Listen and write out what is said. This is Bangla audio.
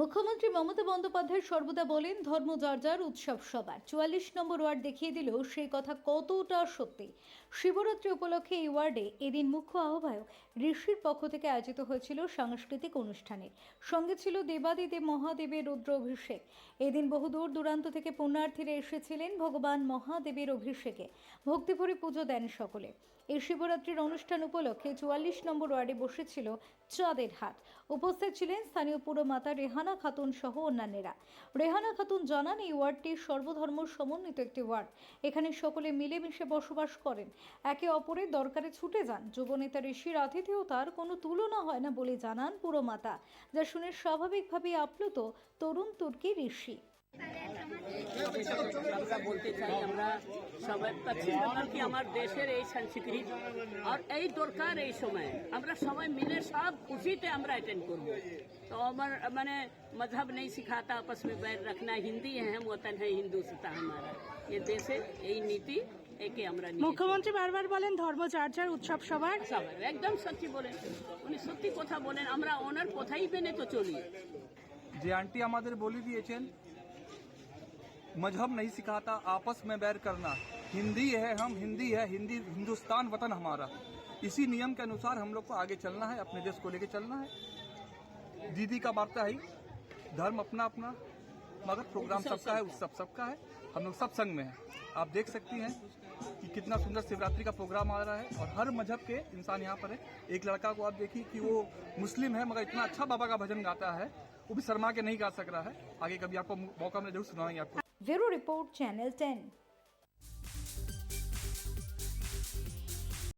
মুখ্যমন্ত্রী মমতা বন্দ্যোপাধ্যায় সর্বদা বলেন, ধর্ম যার যার, উৎসব সবার। চুয়াল্লিশ নম্বর ওয়ার্ড দেখিয়ে দিল সেই কথা কতটা সত্যি? শিবরাত্রি উপলক্ষে এই ওয়ার্ডে এদিন মুখ্য আহ্বায়ক ঋষির পক্ষ থেকে আয়োজিত হয়েছিল সাংস্কৃতিক অনুষ্ঠানের সঙ্গে ছিল দেবাদিদেব মহাদেবের রুদ্র অভিষেক। এদিন বহু দূর দূরান্ত থেকে পুণ্যার্থীরা এসেছিলেন ভগবান মহাদেবের অভিষেকে। ভক্তিভরে পুজো দেন সকলে। এই শিবরাত্রির অনুষ্ঠান উপলক্ষে চুয়াল্লিশ নম্বর ওয়ার্ডে বসেছিল চাঁদের হাট। উপস্থিত ছিলেন স্থানীয় পুরমাতা রেহানা খাতুন সহ অন্যান্যেরা। রেহানা খাতুন জানান, এই ওয়ার্ডটি সর্বধর্ম সমন্বিত একটি ওয়ার্ড। এখানে সকলে মিলেমিশে বসবাস করেন। একে অপরের দরকারে ছুটে যান। যুবনেতা ঋষির আতিথেয়তার কোনো তুলনা হয় না বলে জানান পুরমাতা যা শুনে স্বাভাবিকভাবেই আপ্লুত তরুণ তুর্কি ঋষি। আমরা বলতে চাই আমরা সবাই পশ্চিম বাংলার কি আমার দেশের এই সংস্কৃতি আর এই দরকার এই সময় আমরা সবাই মিলে সব খুশিতে আমরা অ্যাটেন্ড করব তো আমার মানে मजहब नहीं सिखाता आपस में बैर रखना हिंदी है हम वतन है हिंदुस्तान हमारा ये देशे এই নীতি একে আমরা নিয়ে মুখ্যমন্ত্রী বারবার বলেন ধর্ম যার যার উৎসব সবার সবাই একদম সত্যি বলেন উনি সত্যি কথা বলেন আমরা ওনার কথাই মেনে তো চলি যে আন্টি আমাদের বলে দিয়েছেন मज़हब नहीं सिखाता आपस में बैर करना। हिंदी है हम हिंदी है हिंदी हिंदुस्तान वतन हमारा। इसी नियम के अनुसार हम लोग को आगे चलना है अपने देश को लेकर चलना है। दीदी का वार्ता ही धर्म अपना अपना मगर प्रोग्राम सबका है उत्सव सबका है। हम लोग सब संग में हैं। आप देख सकती हैं कि कितना सुंदर शिवरात्रि का प्रोग्राम आ रहा है और हर मज़हब के इंसान यहाँ पर है। एक लड़का को आप देखिए कि वो मुस्लिम है मगर इतना अच्छा बाबा का भजन गाता है वो भी शर्मा के नहीं गा सक रहा है। आगे कभी आपको मौका मिले ज़रूर सुनाएँगे आपको। Vero Report Channel 10.